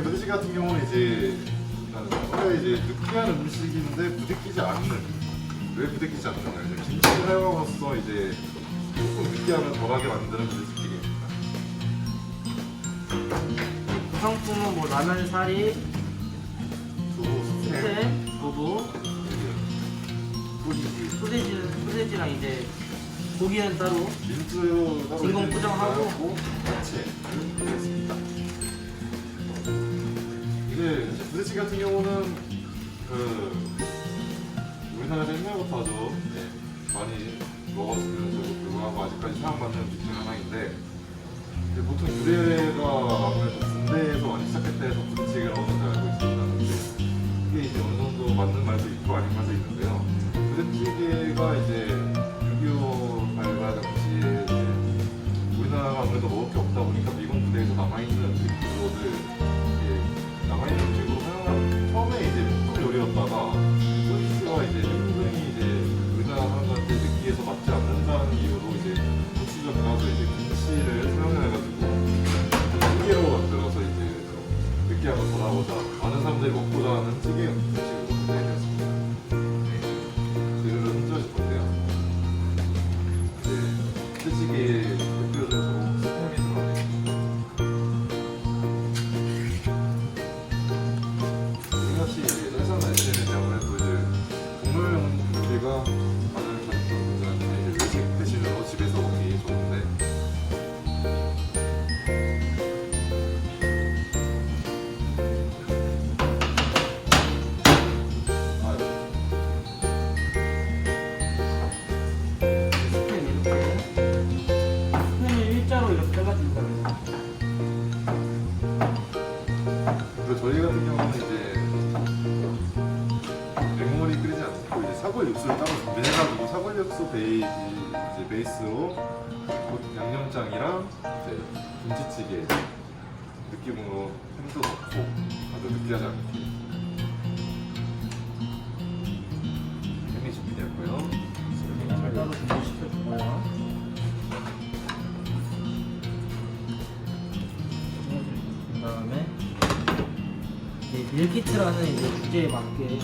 저희 부대찌개 같은 경우는 이제 원래 이제 느끼한 음식인데 부대끼지 않는 왜 부대끼지 않느냐 이제 김치를 사용함으로써 이제 조금 느끼함을 덜하게 만드는 부대찌개입니다. 구성품은 뭐 라면 사리, 두부, 스팸, 스테, 두부, 소시지, 소세지, 소세지랑 이제 고기는 따로 민트요 따로 진공 포장하고. 하고 야채 드리겠습니다. 부대찌개 같은 경우는 그 우리나라에서 옛날부터 아주 네, 많이 먹었으면서도 불구하고 아직까지 사랑받는 음식 중 하나인데 이제 보통 유래가 아무래도 군대에서 많이 시작했다 해서 어느 정도 알고 있습니다. 근데 이게 이제 어느 정도 맞는 말도 있고 아닌 말도 있는데요. 부대찌개가 이제 느끼함을 덜하고자 많은 사람들이 먹고자 하는 찌개 음식으로 분석이 되었습니다. 그리고 저희 같은 경우는 이제 맹물이 끓이지 않고 이제 사골 육수를 따로 준비해가지고 사골 육수 베이지 이제 베이스로 곧 양념장이랑 이제 김치찌개 느낌으로 햄도 넣고 아주 느끼하지 않게 밀키트라는 이제 주제에 맞게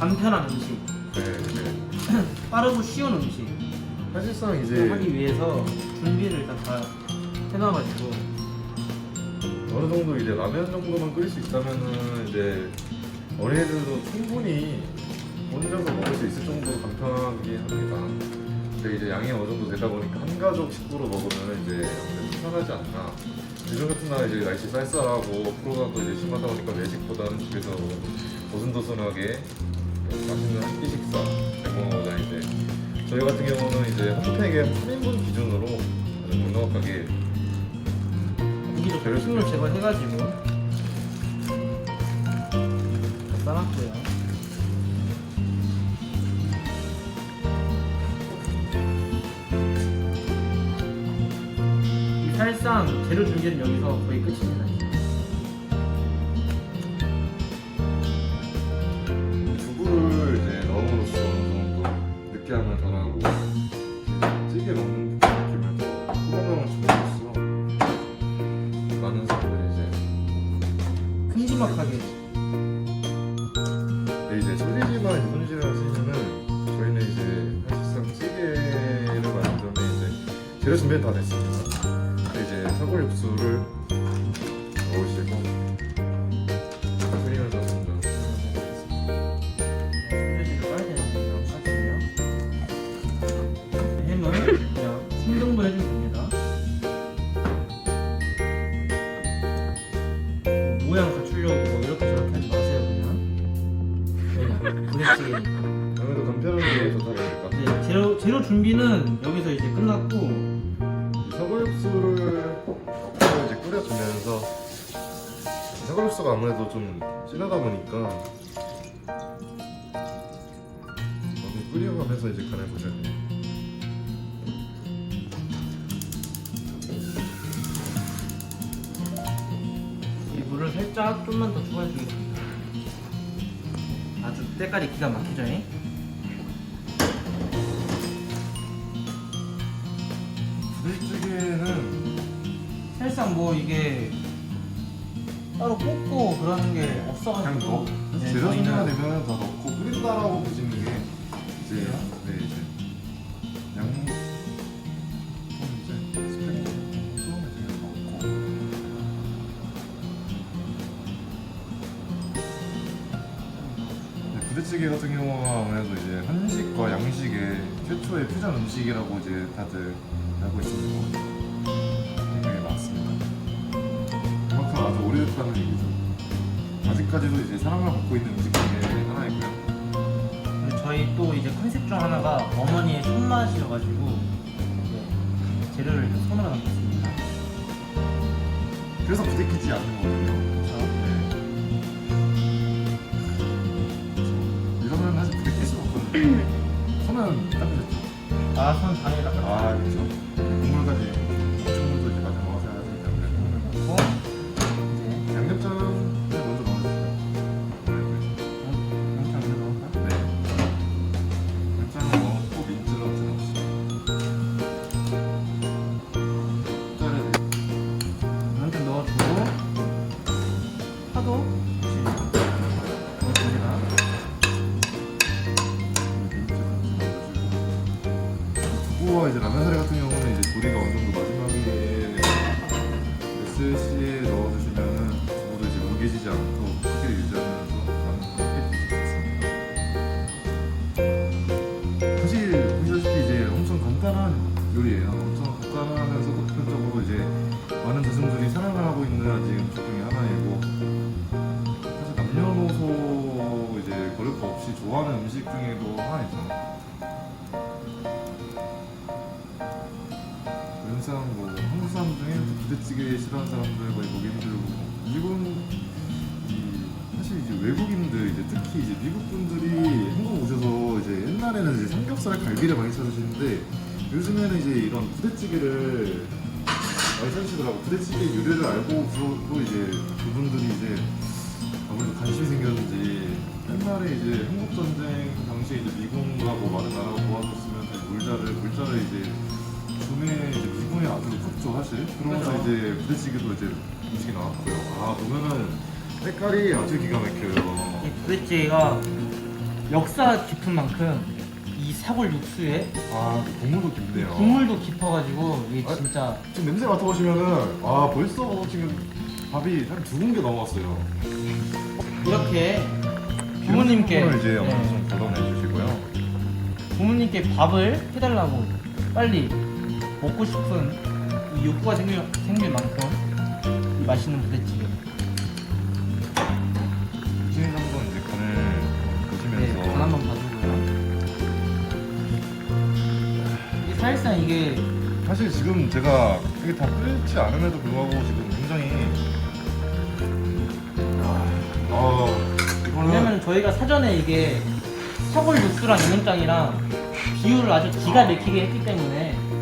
간편한 음식 네, 네. 빠르고 쉬운 음식 사실상 을 이제 하기 위해서 준비를 일단 다 해놔가지고 어느 정도 이제 라면 정도만 끓일 수 있다면은 이제 어린애들도 충분히 혼자서 먹을 수 있을 정도로 간편하긴 합니다. 근데 이제 양이 어느 정도 되다 보니까 한 가족 식구로 먹으면 이제 아무래도 편하지 않나. 요즘 같은 날 이제 날씨 쌀쌀하고 코로나도 이제 심하다 보니까 외식보다는 집에서 오순도순하게 맛있는 한 끼 식사 제공하고자 이제 저희 같은 경우는 이제 한 팩에 3인분 기준으로 아주 넉넉하게 고기도 재료 숨을 제거해가지고 다 싸놨고요 이 살상 재료 준비는 여기서 거의 끝입니다. 두부를 이제 넣음으로써 어느 정도 느끼함을 덜하고 찌개 먹는 느낌을 수 있어 많은 사람들이 이제 큼지막하게. 근데 이제 이제 손질을 하시면은 저희는 이제 사실상 찌개를 만들면 이제 재료 준비는 다 됐습니다 사골 육수를 넣으시고 끓이면서 점점 햄을 그냥 생정도 해주면 됩니다. 뭐 모양 갖추려고 뭐 이렇게 저렇게 하지 마세요 그냥. 왜냐 부대찌개니까 아무래도 간편하게 좋다 보니까. 이제 재료, 재료 준비는 여기서 이제 끝났고. 사골 육수를 끓여주면서 사골육수가 아무래도 좀 진하다 보니까 조금 끓여가면서 이제 간을 보셔야 돼요. 이 물을 살짝 좀만 더 추가해주겠습니다 아주 때깔이 기가 막히죠 잉? 사실상 뭐 이게 따로 꽂고 그러는 게 그냥 없어가지고 넣 네, 재료 준비가 저희는 되면 다 넣고 끓인다라고 보시는 게 이제? 네 이제 양좀 이제 스팸 정도 이제 넣고 네, 부대찌개 같은 경우가 아무래도 이제 한식과 양식의 최초의 퓨전 음식이라고 이제 다들 알고 있습니다. 오래됐다는 얘기죠. 아직까지도 이제 사랑을 받고 있는 음식 중에 하나이고요. 근데 저희 또 이제 컨셉 중 하나가 어머니의 손맛이어가지고 이제 재료를 이렇게 손으로 넣습니다. 그래서 부대끼지 않는 거거든요. 그렇죠? 네. 이러면 사실 부대낄 수가 없거든요. 손은 닦으셨죠? 아손 당연히 닦아. 아, 그렇죠. 국물까지 두부와 부대찌개 싫어하는 사람들 거의 보기 힘들고. 일본 이 사실 이제 외국인들 이제 특히 이제 미국 분들이 한국 오셔서 이제 옛날에는 이제 삼겹살 갈비를 많이 찾으시는데 요즘에는 이제 이런 부대찌개를 많이 찾으시더라고. 부대찌개 요리를 알고서도 이제 그분들이 이제 아무래도 관심이 생겼는지 옛날에 이제 한국 전쟁 당시에 이제 미군과 뭐 많은 나라가 도와줬으면 그 물자를 물자를 이제 봄에 이제 미군에 아주 컸죠 사실? 그러면서 그렇죠. 이제 부대찌개도 이제 음식이 나왔고요. 아 보면은 색깔이 아주 기가 막혀요. 이 부대찌개가 역사가 깊은 만큼 이 사골 육수에 아 국물도 깊네요. 국물도 깊어가지고 이게 아, 진짜 지금 냄새 맡아보시면은 아 벌써 지금 밥이 한 두 공기 넘어갔어요. 이렇게 부모님께 부분을 이제 네, 정도 걷어내 주시고요. 부모님께 밥을 해달라고 빨리 먹고 싶은 이 욕구가 생길, 생길 만큼 이 맛있는 부대찌개. 이제 한번 이제 간을 네, 보시면서 간 한번 봐주고요. 이게 사실상 이게 사실 지금 제가 이게 다 끓지 않음에도 불구하고 지금 굉장히 아, 아 이거는 왜냐면 저희가 사전에 이게 사골 육수랑 양념장이랑 비율을 아주 기가 막히게 했기 때문에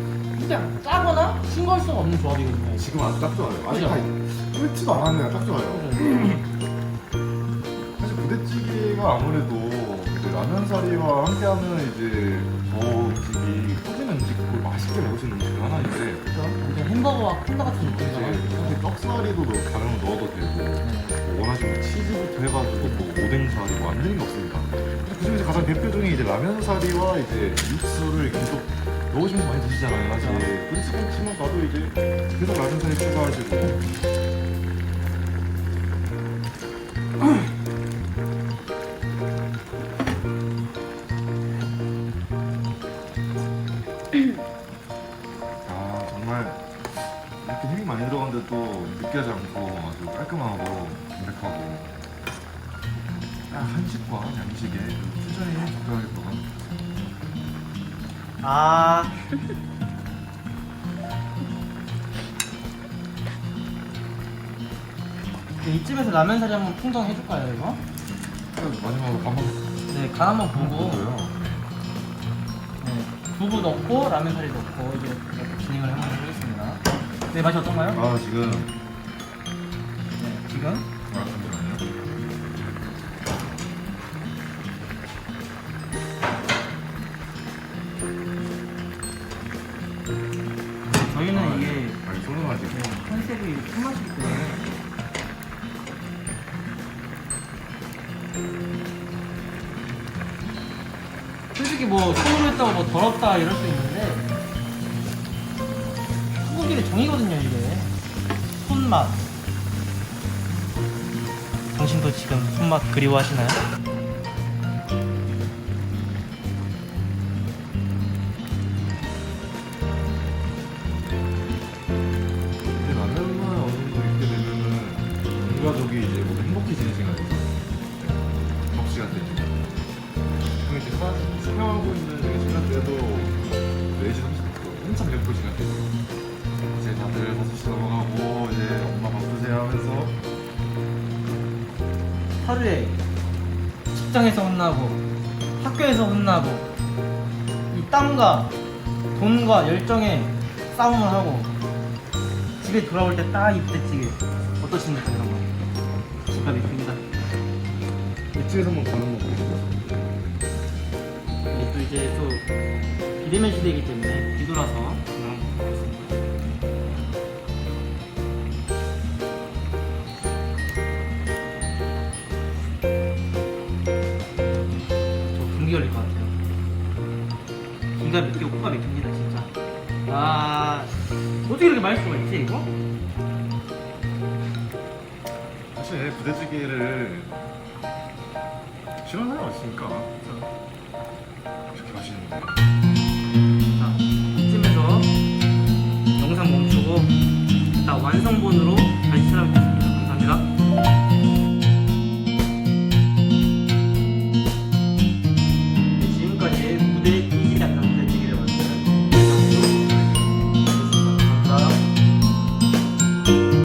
그냥 짜거나 싱거울 수가 없는 조합이거든요 지금 아주 딱 좋아요. 아직 그죠? 다 끓지도 않았네요. 딱 좋아요. 사실 부대찌개가 아무래도 라면사리와 함께하면 이제 더 음식이 커지는 음식, 그 맛있게 먹을 수 있는 음식 중 하나인데 그죠? 완전 햄버거와 콘다 같은 이제 느낌이잖아요 사실 떡사리도 거 넣어도 되고 뭐 원하시면 치즈부터 해가지고 뭐 오뎅사리 뭐 완전히 먹습니다. 근데 그중에서 가장 대표적인 이제 라면사리와 이제 육수를 계속 넣으시면서 많이 드시잖아요. 사실 부대찌개 치면 봐도 이제 계속 라면사리 추가하시고 느끼하지 않고 아주 깔끔하고 담백하고 딱 한식과 양식의 퓨전이 적절하게 들어간 아 네, 이쯤에서 라면 사리 한번 풍덩해줄까요 이거? 마지막으로 밥 먹을 네, 간 한번 보고 거고요 네, 두부 넣고 라면 사리 넣고 이제 이렇게 진행을 한번 해보겠습니다. 네, 맛이 어떤가요? 아 지금 네, 지금 아 잠시만요 저희는 이게 아니 손은 아직 네, 컨셉이 손맛이기 때문에 솔직히 뭐 손으로 했다고 뭐 더럽다 이럴 수 있는데 한국인의 정의거든요 이게. 손맛 당신도 지금 손맛 그리워하시나요? 직장에서 혼나고 학교에서 혼나고 이 땀과 돈과 열정에 싸움을 하고 집에 돌아올 때 딱 이 부대찌개 어떠십니까 여러분? 기가 막힙니다 이쪽에서 한번 가는 거 보겠습니다. 이게 또 이제 또 비대면 시대이기 때문에 뒤돌아서 기가 막힙니다 진짜. 아 어떻게 이렇게 맛있을 수가 있지 이거? 사실 부대찌개를 싫어하는 사람 없으니까. 이렇게 맛있는데